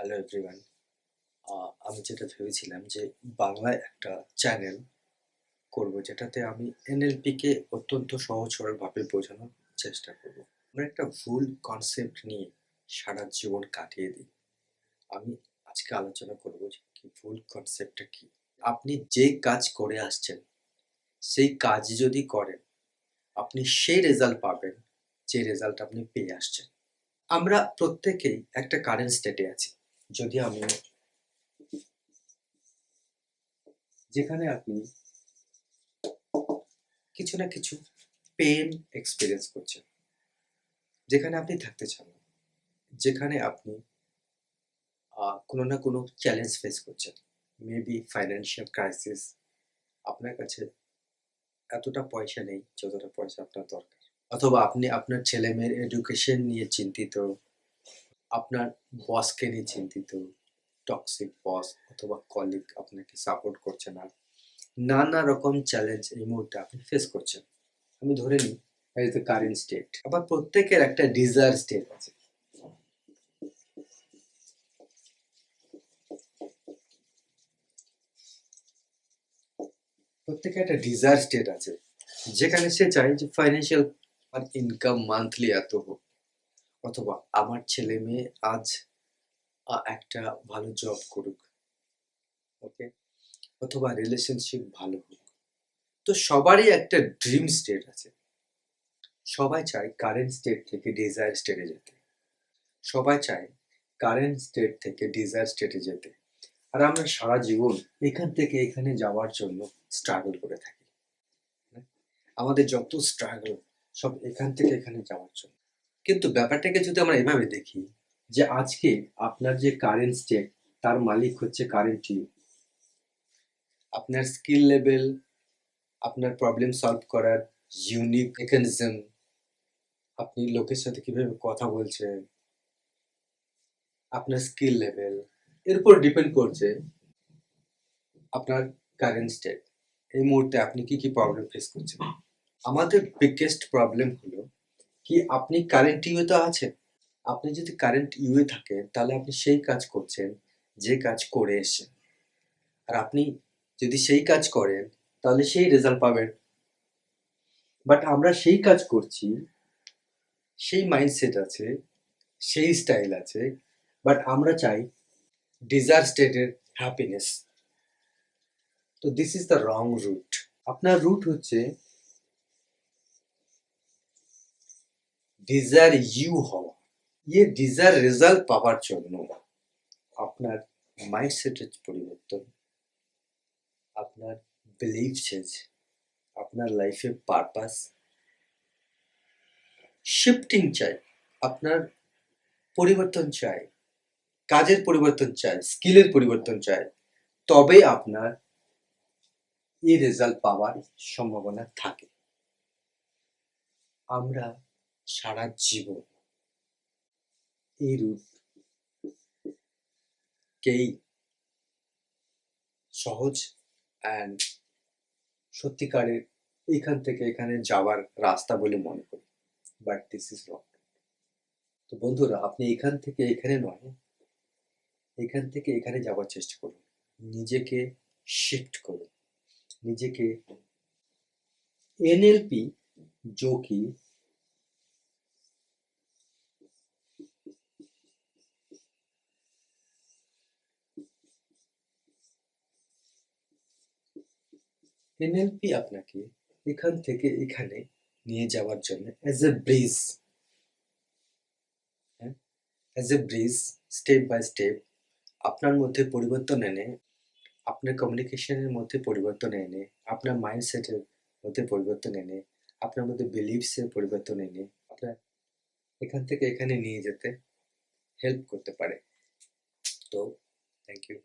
Hello everyone আমি যেটা ভেবেছিলাম যে বাংলায় একটা চ্যানেল করব, যেটাতে আমি এনএলপিকে অত্যন্ত সহজ সরলভাবে বোঝানোর চেষ্টা করব। আমরা একটা ভুল কনসেপ্ট নিয়ে সারা জীবন কাটিয়ে দিই। আমি আজকে আলোচনা করব যে কি ভুল কনসেপ্টটা কি? আপনি যে কাজ করে আসছেন, সেই কাজ যদি করেন, আপনি সেই রেজাল্ট পাবেন, যে রেজাল্ট আপনি পেয়ে আসছেন। আমরা প্রত্যেকেই একটা কারেন্ট স্টেটে আছি। যদি আমি যেখানে আপনি কিছু না কিছু পেন এক্সপিরিয়েন্স করছেন, যেখানে আপনি থাকতে চান না, যেখানে আপনি কোনো না কোনো চ্যালেঞ্জ ফেস করছেন মেবি ফাইন্যান্সিয়াল ক্রাইসিস আপনার কাছে এতটা পয়সা নেই, যতটা পয়সা আপনার দরকার, অথবা আপনি আপনার ছেলে মেয়ের এডুকেশন নিয়ে চিন্তিত আপনার বসকে নিয়ে চিন্তিত টক্সিক বস অথবা কলিগ আপনাকে সাপোর্ট করছে না, নানা রকম চ্যালেঞ্জ এই মুহূর্তে আপনি ফেস করছেন। আমি ধরে নিই দ্য কারেন্ট স্টেট আবার প্রত্যেকের একটা ডিজায়ার স্টেট আছে। প্রত্যেকের একটা ডিজায়ার স্টেট আছে, যেখানে সে চায় যে ফাইন্যান্সিয়াল ইনকাম মান্থলি এত হোক। অথবা আমার ছেলে মেয়ে আজ একটা ভালো জব করুক। ওকে অথবা রিলেশনশিপ ভালো হোক। তো সবারই একটা ড্রিম স্টেট আছে। সবাই চায় কারেন্ট স্টেট থেকে ডিজায়ার স্টেটে যেতে। সবাই চায় কারেন্ট স্টেট থেকে ডিজায়ার স্টেটে যেতে। আর আমরা সারা জীবন এখান থেকে এখানে যাওয়ার জন্য স্ট্রাগল করে থাকি। আমাদের যত স্ট্রাগল সব এখান থেকে এখানে যাওয়ার জন্য। কিন্তু ব্যাপারটাকে যদি আমরা এভাবে দেখি যে আজকে আপনার যে কারেন্ট স্টেট তার মালিক হচ্ছে কারেন্ট ইউ আপনার স্কিল লেভেল আপনার প্রবলেম সলভ করার ইউনিক মেকানিজম আপনি লোকের সাথে কীভাবে কথা বলছেন, আপনার স্কিল লেভেল এর উপর ডিপেন্ড করছে আপনার কারেন্ট স্টেট এই মুহূর্তে আপনি কি কি প্রবলেম ফেস করছেন? আমাদের বিগেস্ট প্রবলেম হলো কি আপনি কারেন্ট ইউয়ে তো আছেন? আপনি যদি কারেন্ট ইউয়ে থাকেন, তাহলে আপনি সেই কাজ করছেন, যে কাজ করে এসেছেন। আর আপনি যদি সেই কাজ করেন, তাহলে সেই রেজাল্ট পাবেন। বাট আমরা সেই কাজ করছি, সেই মাইন্ডসেট আছে, সেই স্টাইল আছে বাট আমরা চাই ডিজার স্টেটের হ্যাপিনেস তো this is the wrong root আপনার রুট হচ্ছে ডিজায়ার ইউ হওয়া ইয়ে ডিজায়ার রেজাল্ট পাওয়ার জন্য। আপনার মাইন্ডসেটের পরিবর্তন, আপনার বিলিভ চেঞ্জ আপনার লাইফে পারপাস শিফটিং চাই, আপনার পরিবর্তন চাই, কাজের পরিবর্তন চাই স্কিলের পরিবর্তন চাই, তবে আপনার এই রেজাল্ট পাওয়ার সম্ভাবনা থাকে। আমরা সারা জীবন। এই রূপ কেই সহজ অ্যান্ড সত্যিকারের এখান থেকে এখানে যাওয়ার রাস্তা বলে মনে করি। বাট দিস ইজ রং তো বন্ধুরা, আপনি এখান থেকে এখানে নয়, এখান থেকে এখানে যাওয়ার চেষ্টা করুন। নিজেকে শিফট করুন। নিজেকে এনএলপি যোগী এনএলপি আপনাকে এখান থেকে এখানে নিয়ে যাওয়ার জন্য as a bridge as a bridge step by step আপনার মধ্যে পরিবর্তন এনে, আপনার কমিউনিকেশনের মধ্যে পরিবর্তন এনে, আপনার মাইন্ডসেটের মধ্যে পরিবর্তন এনে, আপনার মধ্যে বিলিভসের পরিবর্তন এনে, আপনার এখান থেকে এখানে নিয়ে যেতে হেল্প করতে পারে। তো থ্যাংক ইউ